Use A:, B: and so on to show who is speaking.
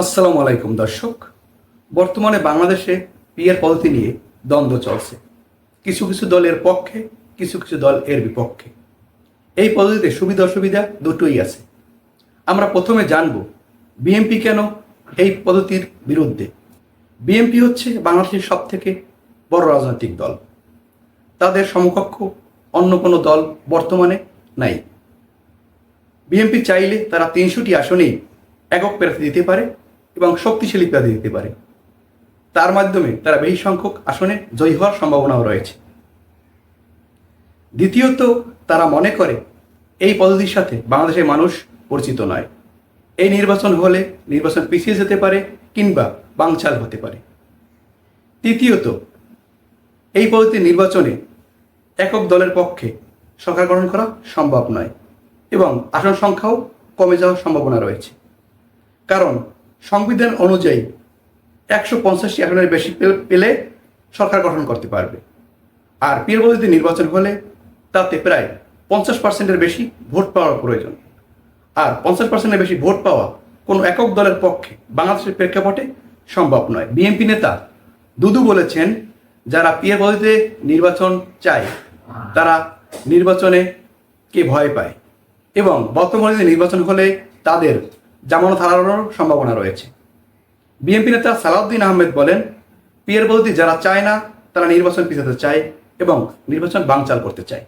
A: আসসালামু আলাইকুম, দর্শক। বর্তমানে বাংলাদেশে পিয়ার পদ্ধতি নিয়ে দ্বন্দ্ব চলছে। কিছু কিছু দলের পক্ষে, কিছু কিছু দল এর বিপক্ষে। এই পদ্ধতিতে সুবিধা অসুবিধা দুটোই আছে। আমরা প্রথমে জানব বিএনপি কেন এই পদ্ধতির বিরুদ্ধে। বিএনপি হচ্ছে বাংলাদেশের সব থেকে বড় রাজনৈতিক দল। তাদের সমকক্ষ অন্য কোনো দল বর্তমানে নাই। বিএনপি চাইলে তারা তিনশোটি আসনেই একক প্রার্থী দিতে পারে। এবং শক্তিশালী প্রার্থী দিতে পারে। তার মাধ্যমে তারা বেশি সংখ্যক আসনে জয়ী হওয়ার সম্ভাবনাও রয়েছে। দ্বিতীয়ত, তারা মনে করে এই পদ্ধতির সাথে বাংলাদেশের মানুষ পরিচিত নয়। এই নির্বাচন হলে নির্বাচন পিছিয়ে যেতে পারে কিংবা বাংচাল হতে পারে। তৃতীয়ত, এই পদ্ধতির নির্বাচনে একক দলের পক্ষে সরকার গঠন করা সম্ভব নয় এবং আসন সংখ্যাও কমে যাওয়ার সম্ভাবনা রয়েছে। কারণ সংবিধান অনুযায়ী একশো পঞ্চাশটি আসনের বেশি পেলে সরকার গঠন করতে পারবে। আর পীর পদ্ধতি নির্বাচন হলে তাতে প্রায় পঞ্চাশ পার্সেন্টের বেশি ভোট পাওয়ার প্রয়োজন। আর পঞ্চাশ পার্সেন্টের বেশি ভোট পাওয়া কোনো একক দলের পক্ষে বাংলাদেশের প্রেক্ষাপটে সম্ভব নয়। বিএনপি নেতা দুদু বলেছেন, যারা পিয়ার পদ্ধতিতে নির্বাচন চায়, তারা নির্বাচনে কে ভয় পায়। এবং বর্তমানে নির্বাচন হলে তাদের জামানত হারানোর সম্ভাবনা রয়েছে। বিএনপি নেতা সালাউদ্দিন আহমেদ বলেন পিয়ের বৌদি যারা চায় না, তারা নির্বাচন পিছাতে চায় এবং নির্বাচন বাংচাল করতে চায়।